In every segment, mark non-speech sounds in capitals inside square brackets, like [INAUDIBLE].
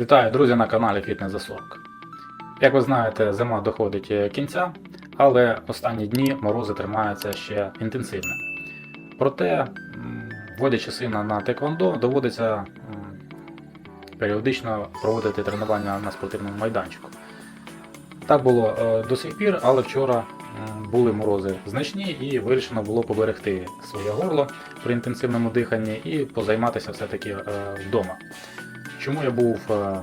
Вітаю, друзі, на каналі Фітнес за 40. Як ви знаєте, зима доходить кінця, але останні дні морози тримаються ще інтенсивно. Проте, вводячи сина на теквондо, доводиться періодично проводити тренування на спортивному майданчику. Так було е, до сих пір, але вчора були морози значні і вирішено було поберегти своє горло при інтенсивному диханні і позайматися все-таки е, вдома. Чому я був е,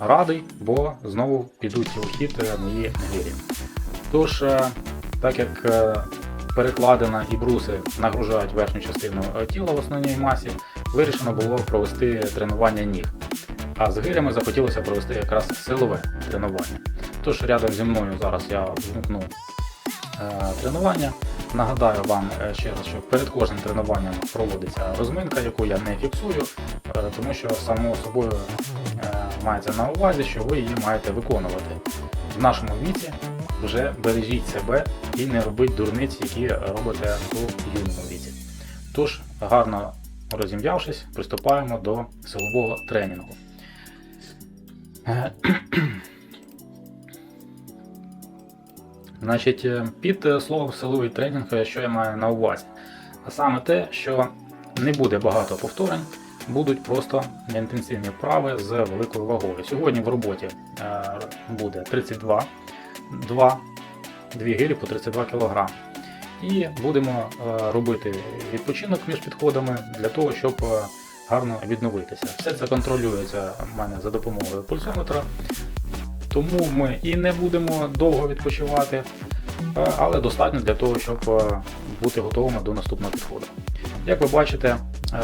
радий, бо знову підуть у хід е, мої гирі. Тож, е, так як перекладина і бруси нагружають верхню частину тіла в основній масі, вирішено було провести тренування ніг. А з гирями захотілося провести якраз силове тренування. Тож рядом зі мною зараз я вмкну е, тренування. Нагадаю вам е, ще раз, що перед кожним тренуванням проводиться розминка, яку я не фіксую, е, тому що само собою е, мається на увазі, що ви її маєте виконувати. В нашому віці вже бережіть себе і не робіть дурниць, які робите у юному віці. Тож, гарно розім'явшись, приступаємо до силового тренінгу. [CLEARS THROAT] Значить, е, під е, словом силовий тренінг, е, що я маю на увазі? А саме те, що не буде багато повторень, будуть просто інтенсивні вправи з великою вагою. Сьогодні в роботі буде 32, 2, 2 гирі по 32 кг. І будемо робити відпочинок між підходами для того, щоб гарно відновитися. Все це контролюється в мене за допомогою пульсометра. Тому ми і не будемо довго відпочивати, е, але достатньо для того, щоб е, бути готовими до наступного підходу. Як ви бачите, е,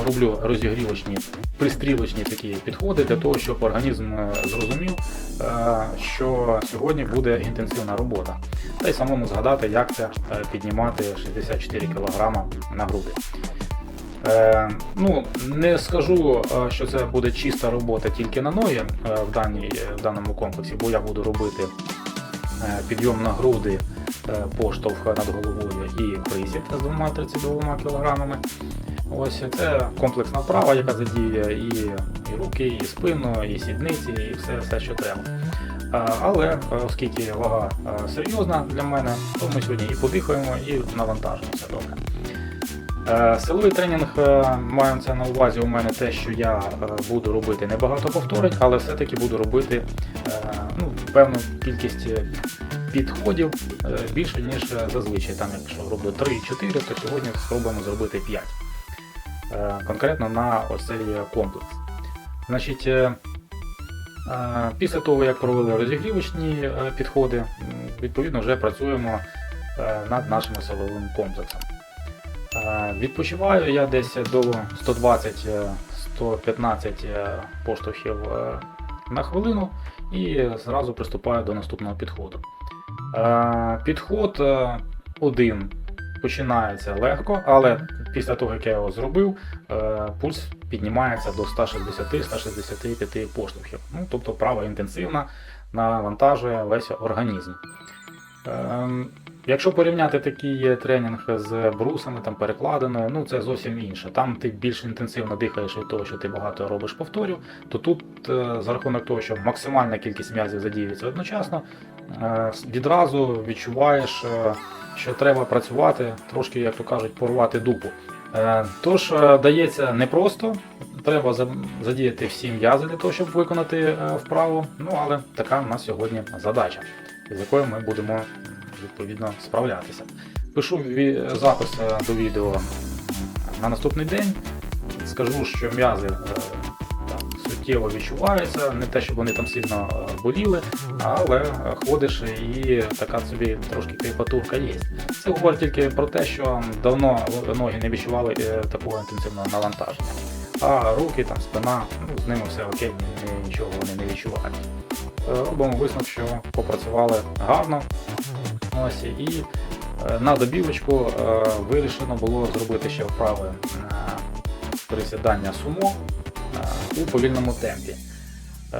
роблю розігрівочні, пристрілочні такі підходи для того, щоб організм зрозумів, що сьогодні буде інтенсивна робота. Та й самому згадати, як це піднімати 64 кг на груди. Е, ну, не скажу, е, що це буде чиста робота тільки на ноги е, в, даній, в даному комплексі, бо я буду робити підйом на груди, поштовх над головою і присід з двома 32 кг. Ось це комплексна вправа, яка задіє і, і руки, і спину, і сідниці, і все, все що треба. Але оскільки вага серйозна для мене, то ми сьогодні і подихаємо, і навантажимося трохи. Е, Силовий тренінг е, маю це на увазі у мене те, що я е, буду робити небагато повторень, але все-таки буду робити ну, певну кількість підходів більше, ніж зазвичай. Там, якщо роблю 3-4, то сьогодні спробуємо зробити 5. Е, Конкретно на ось цей комплекс. Значить, після того, як провели розігрівочні підходи, відповідно вже працюємо над нашим силовим комплексом. Е, Відпочиваю я десь до 120-115 поштовхів е, на хвилину і зразу приступаю до наступного підходу. Е, Підход е, один починається легко, але після того, як я його зробив, е, пульс піднімається до 160-165 поштовхів. Ну, тобто права інтенсивна навантажує весь організм. Якщо порівняти такий тренінг з брусами, там перекладиною, ну це зовсім інше. Там ти більш інтенсивно дихаєш від того, що ти багато робиш повторів, то тут е, за рахунок того, що максимальна кількість м'язів задіюється одночасно, е, відразу відчуваєш, е, що треба працювати, трошки, як то кажуть, порвати дупу. Тож дається непросто, треба задіяти всі м'язи для того, щоб виконати вправу. Ну але така в нас сьогодні задача, з якою ми будемо відповідно справлятися. Пишу запис е, до відео на наступний день. Скажу, що м'язи е, суттєво відчуваються, не те, щоб вони там сильно е, боліли, але ходиш і така собі трошки кріпатурка є. Це говорить тільки про те, що давно ноги не відчували такого інтенсивного навантаження. А руки, там, спина, ну, з ними все окей, ні- ні- нічого вони не відчувають. Робимо висновок, що попрацювали гарно. Ось, і е, на добівочку е, вирішено було зробити ще вправи присідання сумо е, у повільному темпі.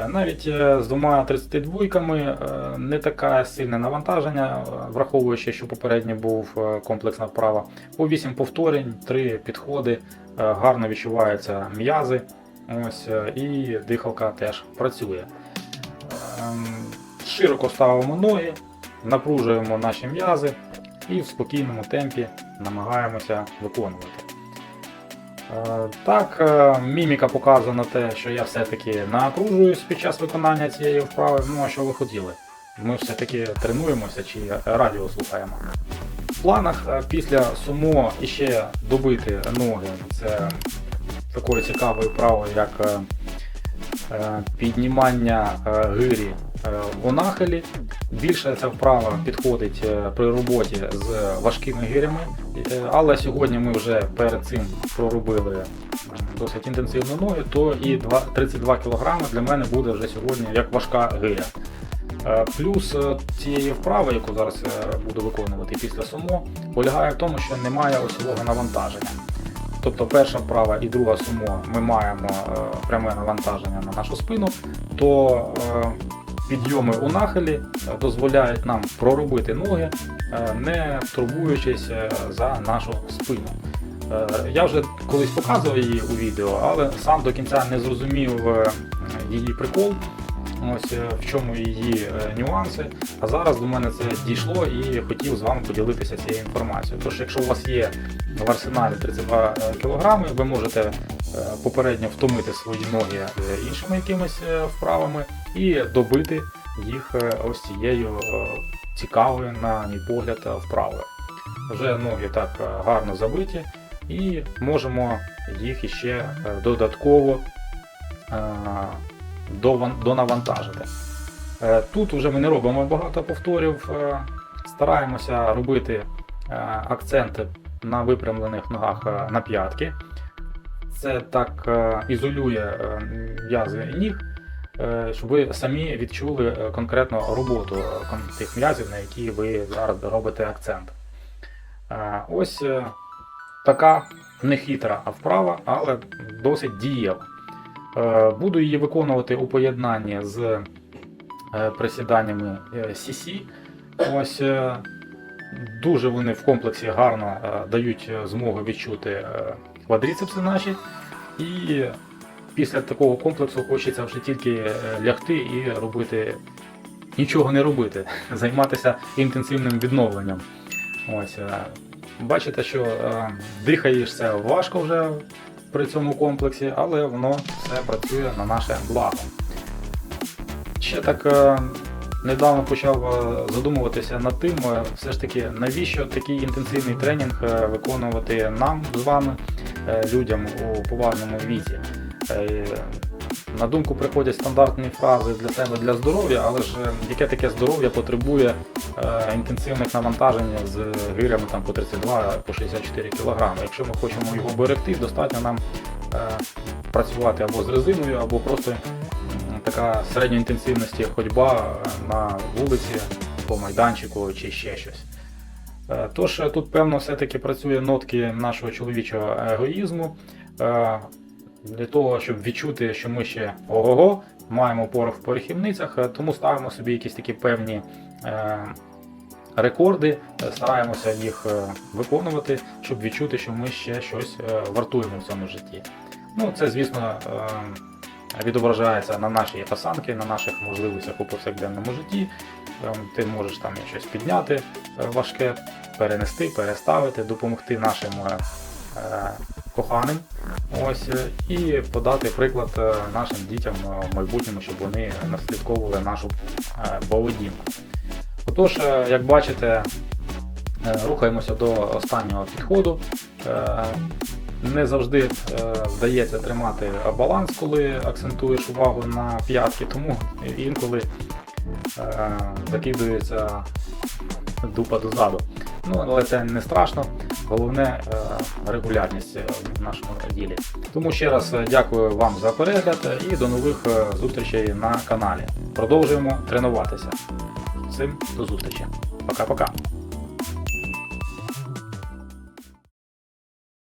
Навіть з двома 32-ками е, не таке сильне навантаження, враховуючи, що попередньо був комплексна вправа. По 8 повторень, 3 підходи, гарно відчуваються м'язи. Ось, і дихалка теж працює. Ем, Широко ставимо ноги, напружуємо наші м'язи і в спокійному темпі намагаємося виконувати. Е, Так, е, міміка показує на те, що я все-таки напружуюсь під час виконання цієї вправи. Ну а що ви хотіли? Ми все-таки тренуємося чи радіо слухаємо. В планах е, після сумо іще добити ноги. Це такою цікавою вправою, як піднімання гирі у нахилі. Більше ця вправа підходить е, при роботі з важкими гирями, Е, але сьогодні ми вже перед цим проробили досить інтенсивно ноги, то і два- 32 кг для мене буде вже сьогодні як важка гиря. Е, Плюс цієї вправи, яку зараз буду виконувати після сумо, полягає в тому, що немає осьового навантаження. Тобто перша вправа і друга сумо ми маємо пряме навантаження на нашу спину, то підйоми у нахилі е, дозволяють нам проробити ноги, е, не турбуючись е, за нашу спину. Я вже колись показував її у відео, але сам до кінця не зрозумів її прикол. Ось в чому її нюанси. А зараз до мене це дійшло і хотів з вами поділитися цією інформацією. Тож, якщо у вас є в арсеналі 32 кг, ви можете попередньо втомити свої ноги е, іншими якимись е, вправами і добити їх е, ось цією цікавою, на мій погляд, вправою. Вже ноги так гарно забиті, і можемо їх іще додатково донавантажити. Тут вже ми не робимо багато повторів, стараємося робити акценти на випрямлених ногах на п'ятки. Це так е, ізолює е, м'язи ніг, е, щоб ви самі відчули конкретно роботу тих м'язів, на які ви зараз робите акцент. Ось така нехитра вправа, але досить дієва. Буду її виконувати у поєднанні з присіданнями CC. Ось дуже вони в комплексі гарно дають змогу відчути квадріцепси наші. І після такого комплексу хочеться вже тільки е, лягти і робити нічого не робити, [LAUGHS] займатися інтенсивним відновленням. Ось, е, бачите, що е, дихаєшся важко вже при цьому комплексі, але воно все працює на наше благо. Ще так недавно почав е, задумуватися над тим, е, все ж таки, навіщо такий інтенсивний тренінг е, виконувати нам з вами, людям у поважному віці. На думку приходять стандартні фрази для себе для здоров'я, але ж яке таке здоров'я потребує інтенсивних навантажень з гирями там, по 32 по 64 кг. Якщо ми хочемо його берегти, достатньо нам працювати або з резиною, або просто така середньої інтенсивності ходьба на вулиці, по майданчику чи ще щось. Е, Тож е, тут, певно, все-таки працює нотки нашого чоловічого егоїзму. Е, Для того, щоб відчути, що ми ще ого-го, маємо порох в порохівницях, тому ставимо собі якісь такі певні рекорди, стараємося їх виконувати, щоб відчути, що ми ще щось вартуємо в цьому житті. Ну, це, звісно, відображається на нашій осанці, на наших можливостях у повсякденному житті. Е, Ти можеш там щось підняти е, важке, перенести, переставити, допомогти нашим е, е, коханим. Ось і подати приклад нашим дітям в майбутньому, щоб вони наслідковували нашу поведінку. Отож, як бачите, рухаємося до останнього підходу. Не завжди е, вдається тримати баланс, коли акцентуєш увагу на п'ятки, тому інколи е, закидується дупа дозаду. Ну, але це не страшно. Головне е, регулярність в нашому ділі. Тому ще раз дякую вам за перегляд і до нових зустрічей на каналі. Продовжуємо тренуватися. Всім до зустрічі. Пока-пока.